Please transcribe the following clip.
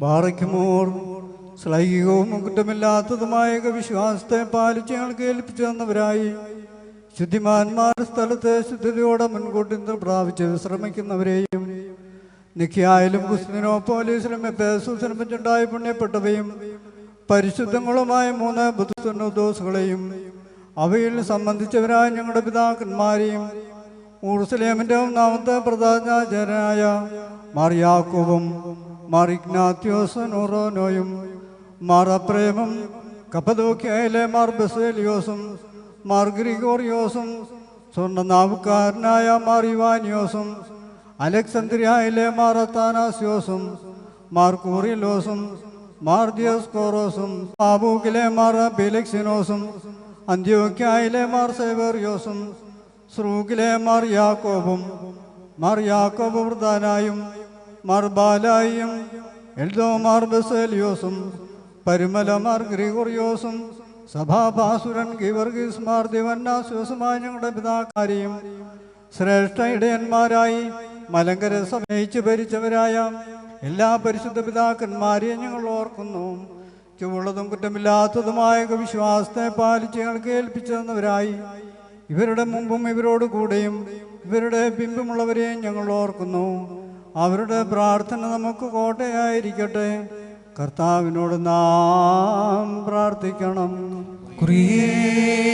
ബാറയ്ക്കുമോർ ശ്ലൈകികവും കുറ്റമില്ലാത്തതുമായ വിശ്വാസത്തെ പാലിച്ച് ഞങ്ങൾക്ക് ഏൽപ്പിച്ചു തന്നവരായി. ശുദ്ധിമാന്മാർ സ്ഥലത്തെ ശുദ്ധിയോടെ മുൻകൂട്ടി പ്രാപിച്ച് വിശ്രമിക്കുന്നവരെയും നിഖിയായാലും കുസ്തിനോ പോലീസിലും എപ്പേസൂസിനും വെച്ചുണ്ടായി പുണ്യപ്പെട്ടവയും പരിശുദ്ധങ്ങളുമായ മൂന്ന് ബുദ്ധസുന്നോദോസുകളെയും അവയിൽ സംബന്ധിച്ചവരായ ഞങ്ങളുടെ പിതാക്കന്മാരെയും ഊർസലേമിന്റെ ഒന്നാമത്തെ പ്രധാനാചാര്യനായ മറിയാക്കുവും മാർ ഇഗ്നാത്യോസ് നൂറോനോയും മാർ അപ്രേമും കപ്പതോക്കിയയിലെ മാർ ബസേലിയോസും മാർ ഗ്രിഗോറിയോസും സ്വർണനാവുകാരനായ മാർ ഇവാനിയോസും അലക്സന്ദ്രിയയിലെ മാർ അത്താനാസ്യോസും മാർ കൂറിലോസും മാർ ദിയോസ്കോറോസും ആബൂക്കിലെ മാർ ബിലക്സിനോസും അന്ത്യോക്യയിലെ മാർ സേവേറിയോസും സ്രൂക്കിലെ മറിയാക്കോബും യാക്കോബും വൃദ്ധാനായും മർബാലായും വൃതാനായും മാർ ബാലായും എൽദോ മാർ ബസേലിയോസും പരിമല മാർ ഗ്രിഗോറിയോസും സഭാഭാസുരൻ ഗിവർഗീസ് മാർ ദിവന്നാസ്യോസുമായ ഞങ്ങളുടെ പിതാക്കാരെയും ശ്രേഷ്ഠ ഇടയന്മാരായി മലങ്കര സമയിച്ച് ഭരിച്ചവരായ എല്ലാ പരിശുദ്ധ പിതാക്കന്മാരെയും ഞങ്ങൾ ഓർക്കുന്നു. ചുവള്ളതും കുറ്റമില്ലാത്തതുമായ വിശ്വാസത്തെ പാലിച്ച് ഞങ്ങൾക്ക് ഏൽപ്പിച്ചു തന്നവരായി ഇവരുടെ മുമ്പും ഇവരോട് കൂടെയും ഇവരുടെ ബിംബമുള്ളവരെയും ഞങ്ങൾ ഓർക്കുന്നു. അവരുടെ പ്രാർത്ഥന നമുക്ക് കോട്ടയായിരിക്കട്ടെ. കർത്താവിനോട് നാം പ്രാർത്ഥിക്കണം. ലായിസോ